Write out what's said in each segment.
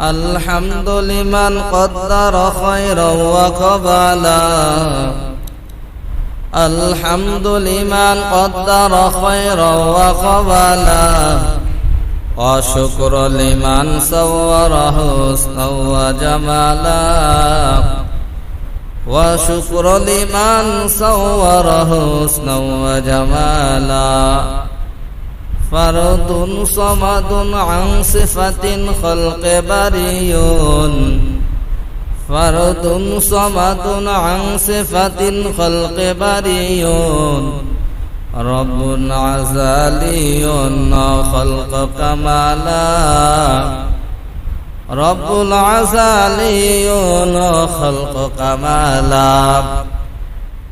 الحمد لمن قدر خيرا وقبلا الحمد لمن قدر خيرا وقبلا وشكر لمن صوره حسنا وجمالا وشكر لمن صوره حسنا وجمالا فرد صمد عن صفة خلق بريون فرد صمد عن صفة خلق بريون رب عزالي خلق كمالا رب العزالي خلق كمالا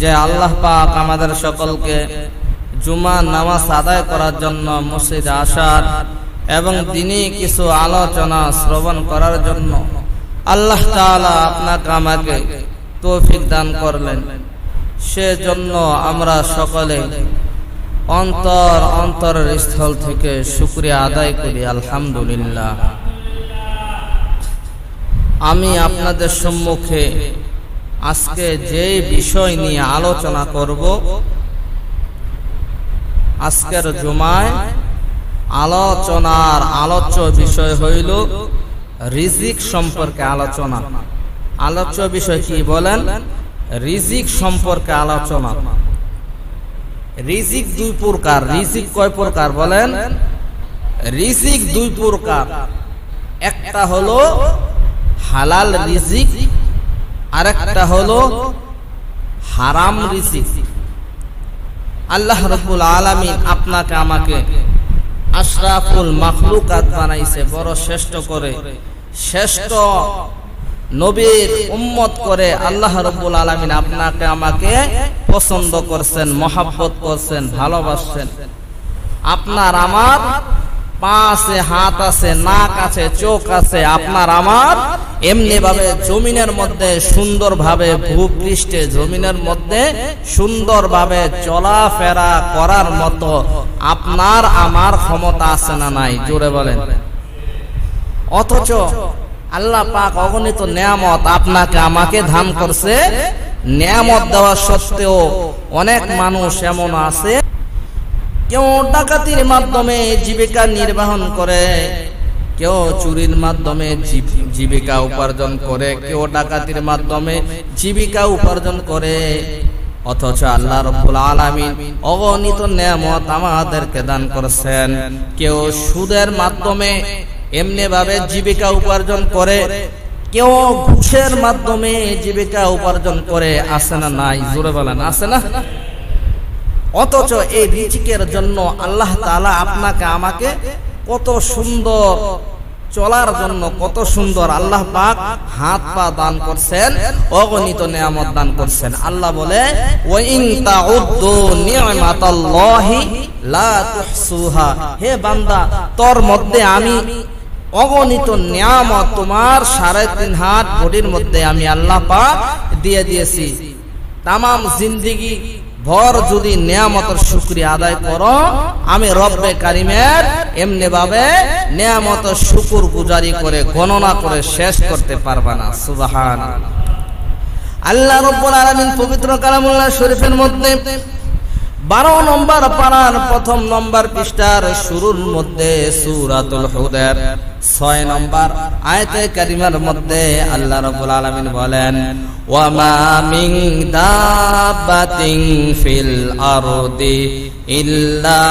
যে আল্লাহ পাক আমাদের সকলকে জুমা নামাজ আদায় করার জন্য মসজিদে আসার এবং তিনি কিছু আলোচনা শ্রবণ করার জন্য আল্লাহ তাআলা আপনাকে আমাকে তৌফিক দান করলেন। সেজন্য আমরা সকলে অন্তর অন্তরের স্থল থেকে শুক্রিয়া আদায় করি, আলহামদুলিল্লাহ। আমি আপনাদের সম্মুখে আজকে যে বিষয় নিয়ে আলোচনা করব, আজকের জুমায় আলোচনার আলোচ্য বিষয় হইল রিজিক সম্পর্কে আলোচনা। আলোচ্য বিষয় কি বলেন? রিজিক সম্পর্কে আলোচনা। রিজিক দুই প্রকার। রিজিক কয় প্রকার বলেন? রিজিক দুই প্রকার। একটা হলো হালাল রিজিক আরেকটা হলো হারাম রিজিক। আল্লাহ রব্বুল আলামিন আপনাকে আমাকে আশরাফুল মাখলুকাত বানাইছে, বড় শ্রেষ্ঠ করে, শ্রেষ্ঠ নবীর উম্মত করে আল্লাহ রব্বুল আলামিন আপনাকে আমাকে পছন্দ করছেন, মহাব্বত করছেন, ভালোবাসছেন। আপনার আমার পা হাত আছে, নাক আছে, চোখ আছে, আপনার আমার এমনি ভাবে জমিনের মধ্যে সুন্দর ভাবে ভূপৃষ্ঠে, জমিনের মধ্যে সুন্দর ভাবে চলাফেরা করার মতো আপনার আমার ক্ষমতা আছে না নাই? জোরে বলেন। অথচ আল্লাহ পাক অগণিত নিয়ামত আপনাকে আমাকে ধান করছে। নিয়ামত দেওয়া সত্ত্বেও অনেক মানুষ এমন আছে কেউ ডাকাতির মাধ্যমে জীবিকা নির্বাহন করে, কেউ চুরির মাধ্যমে জীবিকা উপার্জন করে, কেউ ডাকাতির মাধ্যমে জীবিকা উপার্জন করে। অথচ আল্লাহ রব্বুল আলামিন অগণিত নিয়ামত আমাদেরকে দান করেছেন। কেউ সুদের মাধ্যমে এমনি ভাবে জীবিকা উপার্জন করে, কেউ ঘুষের মাধ্যমে জীবিকা উপার্জন করে আসে না নাই? জোরে বলেন আসে না? অথচ এই রিজিকের জন্য আল্লাহ তালা আপনাকে, আমাকে কত সুন্দর চলার জন্য কত সুন্দর আল্লাহ পাক হাত পা দান করছেন, অগণিত নিয়ামত দান করছেন। আল্লাহ বলে হে বান্দা, তোর মধ্যে আমি অগণিত নিয়ামত তোমার সাড়ে তিন হাত বডির মধ্যে আমি আল্লাহ পাক দিয়ে দিয়েছি। তামাম জিন্দিগি ভর যদি নিয়ামতের শুক্রিয়া আদায় করো, আমি রব্বে কারিমের এমনি ভাবে নিয়ামত শুকুর গুজারি করে, গণনা করে শেষ করতে পারবা না। সুবাহান আল্লাহ রব্বুল আলামিন পবিত্র কালামুল্লাহ শরীফের মধ্যে বারো নম্বর পাড়ার প্রথম নম্বর পৃষ্ঠার শুরুর মধ্যে সুরাতুল হুদের। ছয় নম্বর আয়তে কারিমার মধ্যে আল্লাহ রাব্বুল আলমিন বলেন, ওয়ামা মিন দাবাতিন ফিল আরদি ইল্লা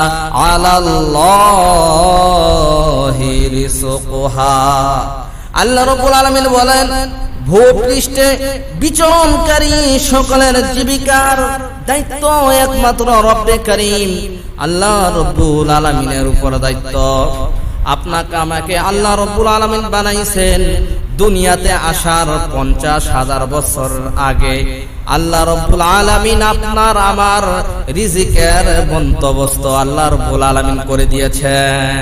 আলাল্লাহি রিজকুহা আল্লাহ রাব্বুল আলমিন বলেন ভূপৃষ্ঠে বিচরণকারী সকলের জীবিকার দায়িত্ব একমাত্র রব্বে করিম, আল্লাহ রব্বুল আলমিনের উপর দায়িত্ব। আপনাকে আমাকে আল্লাহ রব্বুল আলমিন বানাইছেন দুনিয়াতে আসার পঞ্চাশ হাজার বছর আগে। আল্লাহ রব্বুল আলামিন আপনার আমার রিজিকের বন্দোবস্ত আল্লাহ রব্বুল আলামিন করে দিয়েছেন।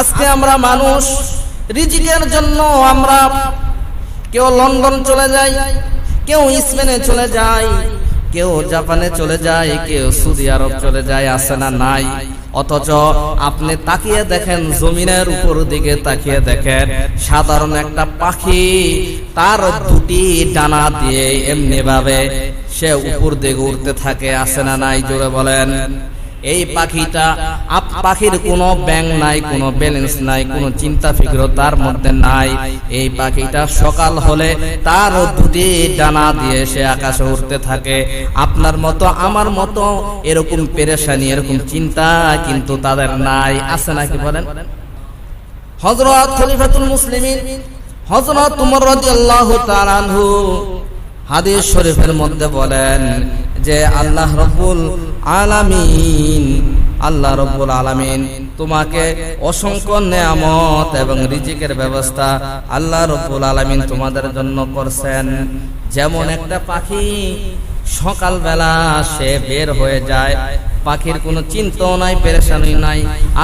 আজকে আমরা মানুষ রিজিকের জন্য আমরা কেউ লন্ডন চলে যায়, কেউ স্পেনে চলে যায়, কেউ জাপানে চলে যায়, কেউ সৌদি আরব চলে যায় আসে না নাই? অথচ আপনি তাকিয়ে দেখেন, জমিনের উপর দিকে তাকিয়ে দেখেন, সাধারণ একটা পাখি তার দুটি ডানা দিয়ে এমনি ভাবে সে উপর দিকে উঠতে থাকে আসে না নাই? জোরে বলেন। এই পাখিটা আপ পাখির কোনো ব্যাং নাই কোনো ব্যালেন্স নাই কোনো চিন্তা ফিক্র তার মধ্যে নাই। এই পাখিটা সকাল হলে তার দুটি ডানা দিয়ে সে আকাশে উঠতে থাকে। আপনার মতো আমার মতো এরকম পেরেশানি এরকম চিন্তা কিন্তু তাদের নাই। আছে নাকি বলেন? হজরত খলিফাতুল মুসলিমিন হজরত তোমার রাদিয়াল্লাহু তাআলা আনহু হাদিস শরীফের মধ্যে বলেন যে আল্লাহ রব্বুল আলামিন, আল্লাহ রব্বুল আলামিন তোমাকে অসংখ্য নেয়ামত এবং রিজিকের ব্যবস্থা আল্লাহ রব্বুল আলামিন তোমাদের জন্য করছেন। যেমন একটা পাখি সকালবেলা সে বের হয়ে যায় পাখির কোনো চিন্তাও নাই, পেরেশানি নাই।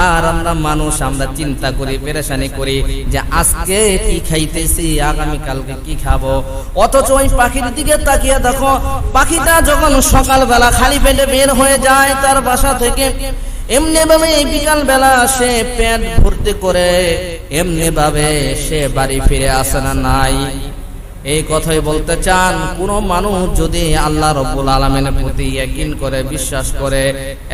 আর আমরা মানুষ, আমরা চিন্তা করি, পেরেশানি করি যে আজকে কি খাইতেছি, আগামী কালকে কি খাব। অথচ ওই পাখির দিকে তাকিয়ে দেখো, পাখিটা যখন সকালবেলা খালি পেটে বের হয়ে যায় তার বাসা থেকে এমনি ভাবে বিকাল বেলা সে পেট ভর্তি করে এমনি ভাবে সে বাড়ি ফিরে আসে না নাই। এই কথাই বলতে চান, কোন মানুষ যদি আল্লাহ রব্বুল আলমিনের প্রতি একিন করে, বিশ্বাস করে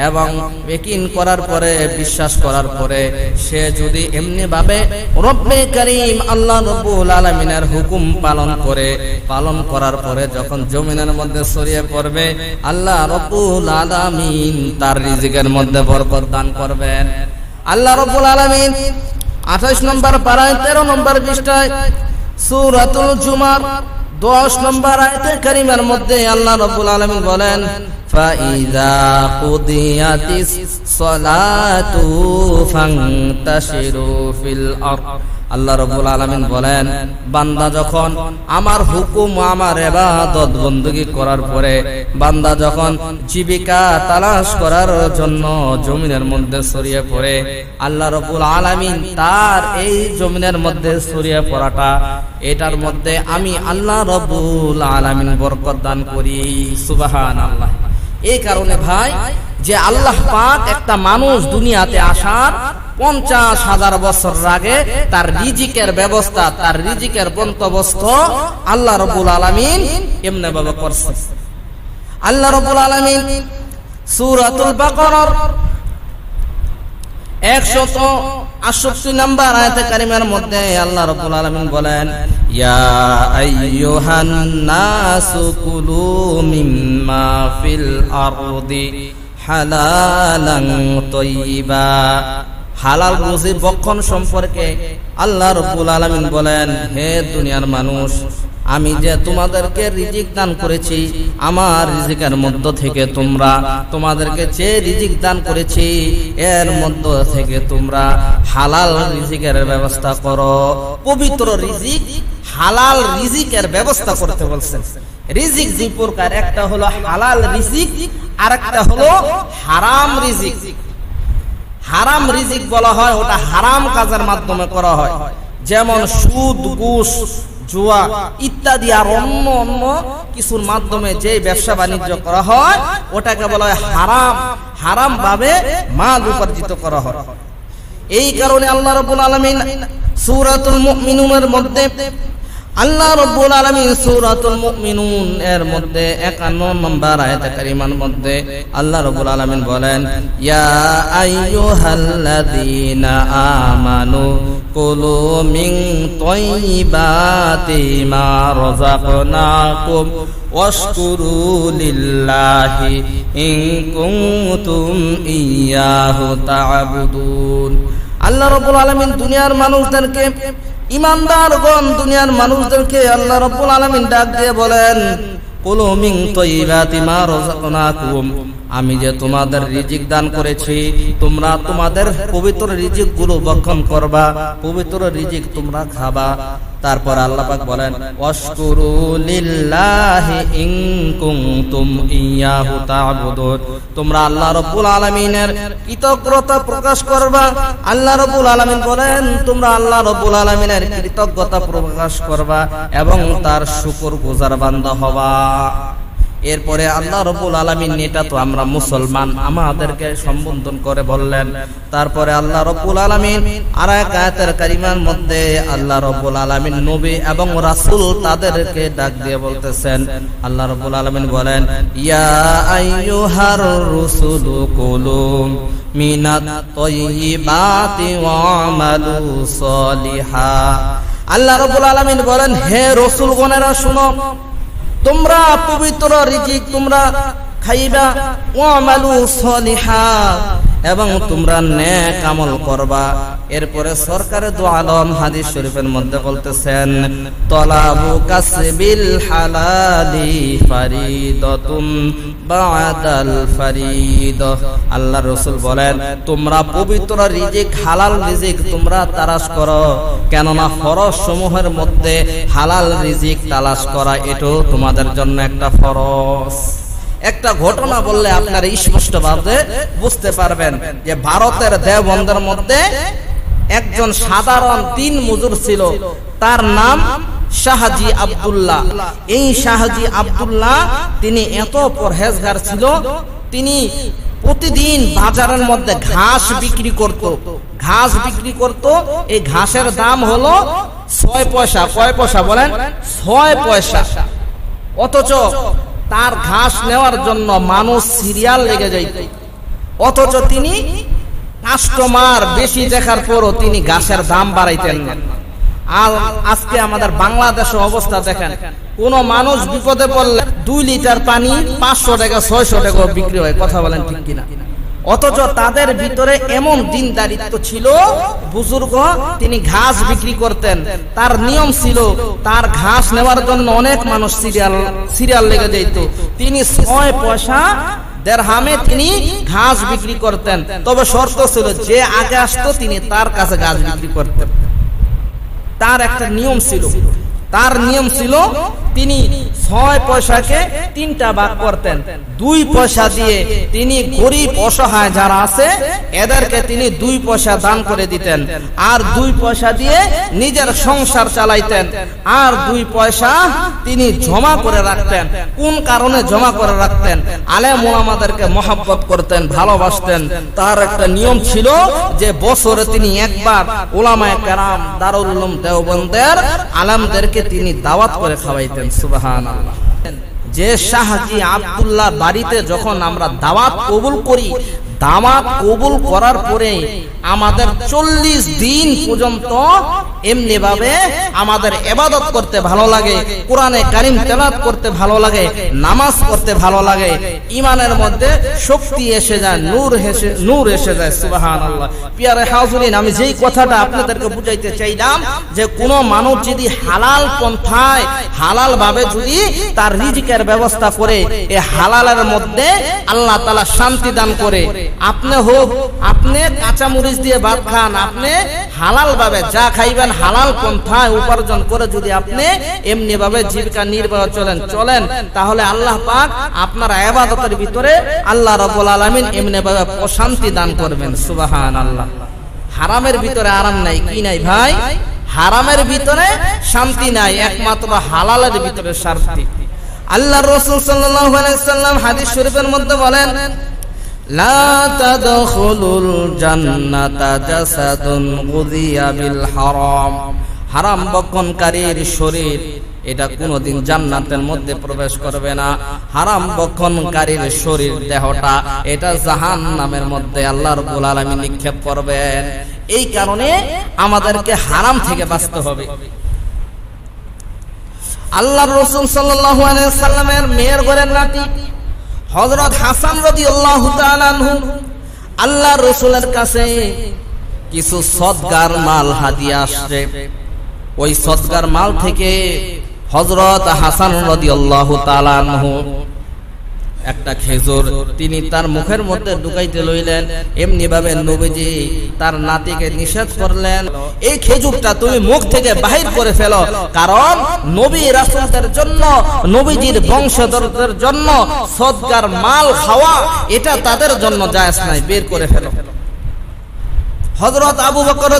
এবং একিন করার পরে, বিশ্বাস করার পরে সে যদি এমনি ভাবে রব্বে করিম আল্লাহ রব্বুল আলমিনের হুকুম পালন করে, পালন করার পরে যখন জমিনের মধ্যে ছড়িয়ে পড়বে, আল্লাহ রব্বুল আলমিন তার রিজিকের মধ্যে বরকত দান করবেন। আল্লাহ রব্বুল আলমিন আঠাইশ নম্বর পাড়ায়, তেরো নম্বর পৃষ্ঠায় সূরাতুল জুমার 10 নম্বর আয়তে কারিমার মধ্যে আল্লাহ রবুল আলম বলেন ফাইদা সলাতু আরদ। আল্লাহ রবুল আলমিন বলেন, বান্দা যখন আমার হুকুম, আমার এবাদত বন্দুকি করার পরে বান্দা যখন জীবিকা তালাশ করার জন্য জমিনের মধ্যে ছড়িয়ে পড়ে, আল্লাহ রবুল আলমিন তার এই জমিনের মধ্যে ছড়িয়ে পড়াটা, এটার মধ্যে আমি আল্লাহ রবুল আলমিন বরকত দান করি সুবাহান আল্লাহ এই কারণে ভাই, যে আল্লাহ পাক একটা মানুষ দুনিয়াতে আসার পঞ্চাশ হাজার বছর আগে তার রিজিকের ব্যবস্থা, তার রিজিকের বন্দোবস্ত আল্লাহ রবুল আলমিন এমনি ভাবে করছে। আল্লাহ রবুল আলমিন সুরাতুল বাকরার একশত আটষট্টি নাম্বার আয়াতে কারিমের মধ্যে আল্লাহ রবুল আলমিন বলেন, ইয়া আইয়ুহান নাসু কুলু মিম্মা ফিল আরদি হালালান তয়্যিবা হালাল রুজি বক্ষণ সম্পর্কে আল্লাহ রব্বুল আলামিন বলেন, হে দুনিয়ার মানুষ, আমি যে তোমাদেরকে রিজিক দান করেছি, আমার রিজিকের মধ্য থেকে তোমরা, তোমাদেরকে যে রিজিক দান করেছি, এর মধ্য থেকে তোমরা হালাল রিজিকের ব্যবস্থা করো। পবিত্র রিজিক, হালাল রিজিকের ব্যবস্থা করতে বলছেন। রিজিক দুই প্রকার, একটা হলো হালাল রিজিক আর একটা হলো হারাম রিজিক। হারাম রিজিক বলা হয়, ওটা হারাম কাজের মাধ্যমে করা হয়। যেমন সুদ, ঘুষ, জুয়া ইত্যাদি আর অন্য অন্য কিছুর মাধ্যমে যে ব্যবসা বাণিজ্য করা হয়, ওটাকে বলা হয় হারাম। হারাম ভাবে মাল উপার্জিত করা হয়। এই কারণে আল্লাহ রবুল আলমিন সুরাতুল মুমিনুনের মধ্যে আল্লাহ রব্বুল আলামিন সূরাতুল মুমিনুন এর মধ্যে 51 নম্বর আয়াতে কারিমার মধ্যে আল্লাহ রব্বুল আলামিন বলেন, ইয়া আইয়ুহাল্লাযীনা আমানু কুলু মিন তাইয়্যিবাতি মা রাযাকনাকুম ওয়াশকুরু লিল্লাহি ইন কুনতুম ইয়াহু তা'বুদুন আল্লাহ রব্বুল আলামিন দুনিয়ার মানুষদেরকে ইমানদারগণ দুনিয়ার মানুষদেরকে আল্লাহ রব্বুল আলমিন ডাক দিয়ে বলেন, কুলু মিন তাইয়্যিবাতি মা রাযাকনাকুম। আমি যে তোমাদের রিজিক দান করেছি, তোমরা তোমাদের পবিত্র রিজিকগুলো বক্ষণ করবা, পবিত্র রিজিক তোমরা খাবা। তারপর আল্লাহ পাক বলেন তোমরা আল্লাহ রবুল আলমিনের কৃতজ্ঞতা প্রকাশ করবা। আল্লাহ রবুল আলমিন বলেন, তোমরা আল্লাহ রবুল আলমিনের কৃতজ্ঞতা প্রকাশ করবা এবং তার শুকর গুজার বান্দা হবা। এরপরে আল্লাহ রবুল আলমিন, এটা তো আমরা মুসলমান, আমাদেরকে সম্বোধন করে বললেন। তারপরে আল্লাহ রবুল আলমিন আর এক আয়াতের কারিমার মধ্যে আল্লাহ রবুল আলমিন নবী এবং রাসুল তাদেরকে ডাক দিয়ে বলতেছেন। আল্লাহ রবুল আলমিন বলেন আল্লাহ রবুল আলমিন বলেন, হে রসুল রসুলগণেরা, শুনো তোমরা পবিত্র রিজিক তোমরা খাইবা ওয়ামালু সলিহা। এবং তোমরা নেক আমল করবা। এরপরে সরকারের দু আলম হাদিস শরীফের মধ্যে বলতেছেন, তলাবু কাসবিল হালালি ফারিদাতুম বাদাল ফারিদ। আল্লাহ রাসূল বলেন, তোমরা পবিত্র রিজিক, হালাল রিজিক তোমরা তালাশ করো। কেননা ফরজ সমূহের মধ্যে হালাল রিজিক তালাশ করা এটাও তোমাদের জন্য একটা ফরজ। একটা ঘটনা বললে আপনারা স্পষ্ট ভাবে বুঝতে পারবেন যে ভারতের দেওবন্দের মধ্যে একজন সাধারণ তিন মজুর ছিল, তার নাম শাহাজি আব্দুল্লাহ। এই শাহাজি আব্দুল্লাহ তিনি এত পরহেজগার ছিল, তিনি প্রতিদিন বাজারের মধ্যে ঘাস বিক্রি করত। ঘাস বিক্রি করত, এই ঘাসের দাম হলো ছয় পয়সা। কয় পয়সা বলেন? ছয় পয়সা। অথচ তার ঘাস নেওয়ার জন্য মানুষ সিরিয়াল লেগে যাইত। অথচ তিনি কাস্টমার বেশি দেখার পরও তিনি ঘাসের দাম বাড়াইতেন না। আর আজকে আমাদের বাংলাদেশের অবস্থা দেখেন, কোন মানুষ বিপদে পড়লে দুই লিটার পানি পাঁচশো টাকা, ছয়শো টাকা বিক্রি হয়, কথা বলেন ঠিক কিনা? অথচ তাদের ভিতরে এমন দিন দারিত্ব ছিল, বুজুর্গ, তিনি ঘাস বিক্রি করতেন। তার নিয়ম ছিল, তার ঘাস নেওয়ার জন্য অনেক মানুষ সিরিয়াল সিরিয়াল লেগে যেত তিনি ছয় পয়সা দেড়হামে তিনি ঘাস বিক্রি করতেন। তবে শর্ত ছিল, যে আগে আসতো, তিনি তার কাছে ঘাস বিক্রি করতেন। তার একটা নিয়ম ছিল। তার নিয়ম ছিল তিনি ছয় পয়সাকে তিনটা ভাগ করতেন। দুই পয়সা দিয়ে তিনি গরিব, অসহায় যারা আছে, এদেরকে তিনি দুই পয়সা দান করে দিতেন। আর দুই পয়সা দিয়ে নিজের সংসার চালাইতেন। আর দুই পয়সা তিনি জমা করে রাখতেন। কোন কারণে জমা করে রাখতেন? আলেম ওলামাদেরকে মহাব্বত করতেন, ভালোবাসতেন। তার একটা নিয়ম ছিল যে বছরে তিনি একবার ওলামায় কেরাম দারুল দেওবন্দের আলেমদেরকে তিনি দাওয়াত করে খাওয়াইতেন। সুবাহান আল্লাহ যে শাহজি আবদুল্লাহ বাড়িতে যখন আমরা দাওয়াত কবুল করি দাওয়াত কবুল করার পরে আমাদের চল্লিশ দিন পর্যন্ত এমনি ভাবে আমাদের এবাদত করতে ভালো লাগে, কোরআনে কারিম তেলাত করতে ভালো লাগে, নামাজ করতে ভালো লাগে ইমানের মধ্যে শক্তি এসে যায়, নূর এসে নূর এসে যায় সুবাহান পিয়ারে হাজুরিন, আমি যেই কথাটা আপনাদেরকে বুঝাইতে চাইলাম যে কোনো মানুষ যদি হালাল পন্থায় হালাল ভাবে যদি তার রিজিকের ব্যবস্থা করে, এ হালালের মধ্যে আল্লাহ তালা শান্তি দান করে আপনি হোক, আপনি কাঁচা মরিচ দিয়ে ভাত খান, আপনি হালাল ভাবে যা খাইবেন হালাল পন্থায় উপার্জন করে যদি আপনি এমনি ভাবে জীবিকা নির্বাহ চলেন চলেন, তাহলে আল্লাহ পাক আপনার আবাদতের ভিতরে আল্লাহ রবুল আলমিন এমনি ভাবে প্রশান্তি দান করবেন সুবাহান আল্লাহ হারামের ভিতরে আরাম নাই, কি নাই ভাই? হারামের ভিতরে শান্তি নাই, একমাত্র হালালের ভিতরে শান্তি। আল্লাহ রসুল সাল্লাম হাদিস শরীফের মধ্যে বলেন হারাম। বক্ষণকারীর শরীর, এটা জান্নাতের মধ্যে প্রবেশ করবে না। হারাম বক্ষণকারীর শরীর দেহটা, এটা জাহান নামের মধ্যে আলামিন নিক্ষেপ করবেন। এই কারণে আমাদেরকে হারাম থেকে বাঁচতে হবে। আল্লাহ রসুল সাল্লামের মেয়ের ঘরের নাতি হযরত হাসান রদি আল্লাহ আল্লাহ রসুলের কাছে কিছু সৎগার মাল হাদিয়া আসছে। ওই সৎগার মাল থেকে হজরত হাসান রদি আল্লাহ আনহু একটা খেজুর তিনি তার মুখের মধ্যে ঢুকাইতে লইলেন। এমনি ভাবে নবীজি তার নাতিকে নিষেধ করলেন, এই খেজুরটা তুমি মুখ থেকে বাহির করে ফেলো, কারণ নবী রাসূলদের জন্য, নবীজির বংশধরদের জন্য সদকার মাল খাওয়া, এটা তাদের জন্য জায়েজ নাই, বের করে ফেলো। হযরত আবু বকর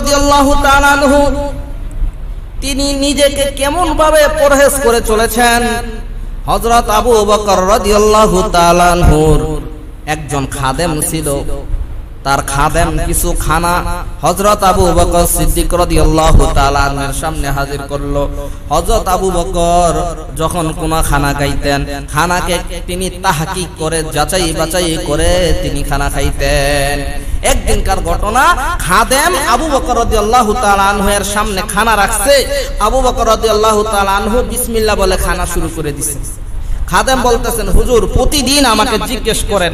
তিনি নিজেকে কেমন ভাবে পরহেজ করে চলেছেন? হযরত আবু বকর রাদিয়াল্লাহু তাআলা আনহুর একজন খাদেম ছিল। তার খাদেম কিছু খানা হযরত আবু বকর সিদ্দিক আনহুর সামনে হাজির করল। হযরত আবু বকর যখন কোন খানা খাইতেন, খানাকে তিনি তাহকিক করে, যাচাই বাছাই করে তিনি খানা খাইতেন। একদিনকার ঘটনা, খাদেম আবু বকর রাদিয়াল্লাহু তাআলা আনহু এর সামনে খানা রাখছে। আবু বকর আনহু বিসমিল্লাহ বলে খানা শুরু করে দিছে। খাদেম বলতেছেন, হুজুর, প্রতিদিন আমাকে জিজ্ঞেস করেন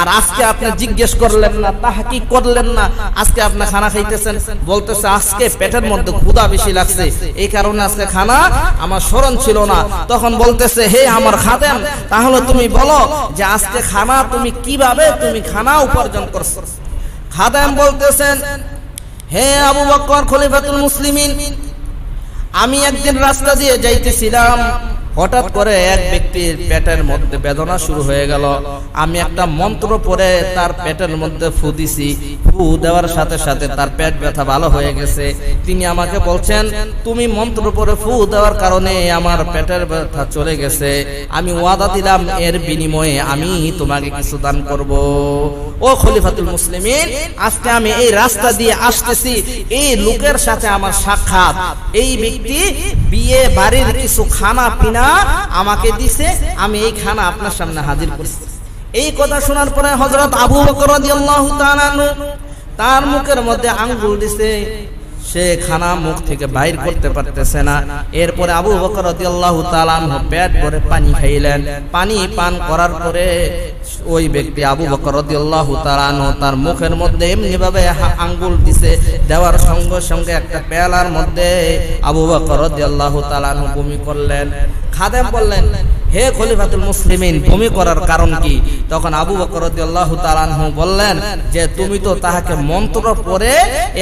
আর আজকে আপনি জিজ্ঞেস করলেন না তাহা কি করলেন না। আজকে আপনি খানা খাইতেছেন, বলতেছে, আজকে পেটের মধ্যে ক্ষুধা বেশি লাগছে। এই কারণে আজকে খানা আমার স্মরণ ছিল না। তখন বলতেছে, হে আমার খাদেম, তাহলে তুমি বলো যে আজকে খানা তুমি কীভাবে তুমি খানা উপার্জন করছ? খাদেম বলতেছেন, হে আবু বকর খলিফাতুল মুসলিমিন, আমি একদিন রাস্তা দিয়ে যাইতেছিলাম। হঠাৎ করে এক ব্যক্তির পেটের মধ্যে বেদনা শুরু হয়ে গেল। আমি একটা মন্ত্র পড়ে তার পেটের মধ্যে ফু দিছি। ফু দেওয়ার সাথে সাথে তার পেট ব্যথা ভালো হয়ে গেছে। তিনি আমাকে বলছেন, তুমি মন্ত্র পড়ে ফু দেওয়ার কারণে আমার পেটের ব্যথা চলে গেছে। আমি ওয়াদা দিলাম, এর বিনিময়ে আমি তোমাকে কিছু দান করব। ও খলিফাতুল মুসলিমিন, আজকে আমি এই রাস্তা দিয়ে আসতেছি। এই লোকের সাথে আমার সাক্ষাৎ। এই ব্যক্তি বিয়ে, বাড়ির কিছু খানা পিনা আমাকে দিছে, আমি এই খানা আপনার সামনে হাজির করছি। এই কথা শোনার পরে হজরত আবু বকর তার মুখের মধ্যে আঙ্গুল দিছে। সে খানা মুখ থেকে বাইর করতে পারতেছে না। এরপরে আবু বকর রাদিয়াল্লাহু তাআলা আনহু পেট ভরে পানি খাইলেন। পানি পান করার পরে ওই ব্যক্তি আবু বকর রাদিয়াল্লাহু তাআলা আনহু তার মুখের মধ্যে এমনি ভাবে হা- আঙ্গুল দিছে। দেওয়ার সঙ্গে সঙ্গে একটা পেয়ালার মধ্যে আবু বকর রাদিয়াল্লাহু তাআলা আনহু বমি করলেন। খাদেম বললেন হে খলিফাতুল মুসলিমিন বমি করার কারণ কি? তখন আবু বকর রাদিয়াল্লাহু তাআলা বললেন যে, তুমি তো তাহাকে মন্ত্র পড়ে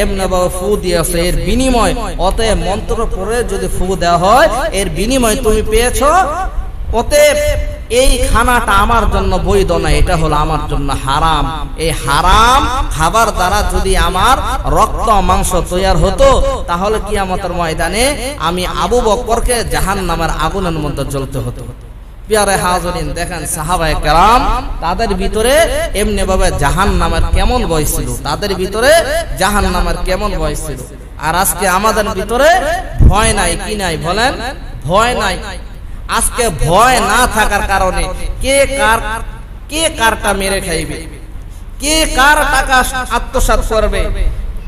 এমনি ভাবে ফু দিয়েছ, এর বিনিময়। অতএব মন্ত্র পড়ে যদি ফু দেওয়া হয়, এর বিনিময় তুমি পেয়েছ। অতএব এই খানাটা আমার জন্য বৈধ না, এটা হলো আমার জন্য হারাম। এই হারাম খাবার দ্বারা যদি আমার রক্ত মাংস তৈয়ার হতো, তাহলে কি আমাদের ময়দানে আমি আবু বকরকে জাহান নামের আগুনের মধ্যে জ্বলতে হতো। তাদের ভিতরে জাহান কেমন তাদের ভিতরে জাহান কেমন আর আজকে আমাদের ভিতরে ভয় নাই, কি নাই বলেন? ভয় নাই। আজকে ভয় না থাকার কারণে কে কার, কে মেরে খাইবে? কে কার টাকা আত্মসাৎ করবে?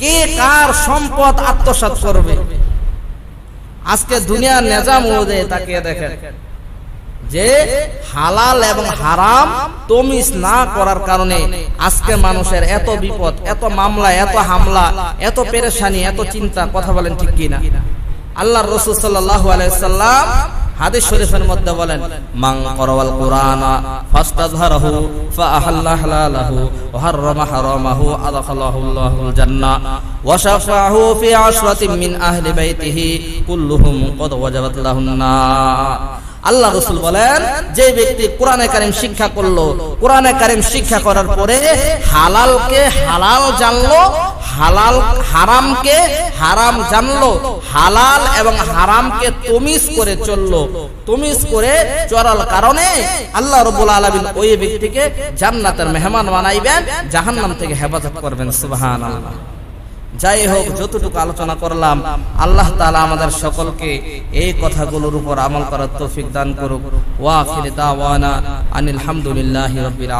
কে কার সম্পদ আজকে দুনিয়ার নেজাম অনুযায়ী দেখেন। যে হালাল এবং হারাম তমিস না করার কারণে আজকে মানুষের এত বিপদ, এত মামলা, এত হামলা, এত পেরেশানি, এত চিন্তা, কথা বলেন ঠিক কিনা? আল্লাহ রসুল সাল্লাল্লাহু আলাইহি সাল্লাম হাদিস শরীফের মধ্যে বলেন, মান করাওয়াল কুরআনা ফাস্তাযহারাহু ফাআহাল্লা হালালাহু ওয়া হাররামা জান্নাহ ওয়া ফি মিন আহলি বাইতিহি কুল্লুহুম ওয়াজাবাত লাহুন নার। আল্লাহ রসুল বলেন, যে ব্যক্তি কোরআনে কারিম শিক্ষা করল, কোরআনে কারিম শিক্ষা করার পরে হালালকে হালাল জানলো, হালাল হারামকে হারাম জানলো, হালাল এবং হারামকে তমিজ করে চলল, তমিজ করে চলার কারণে আল্লাহ রবুল আলমিন ওই ব্যক্তিকে জান্নাতের মেহমান বানাইবেন, জাহান্নাম থেকে হেফাজত করবেন সুবাহান আল্লাহ যাই হোক যতটুকু আলোচনা করলাম, আল্লাহ তালা আমাদের সকলকে এই কথাগুলোর উপর আমল করার তৌফিক দান করুক। ওয়া আখির আনিল হামদুলিল্লাহি রাব্বিল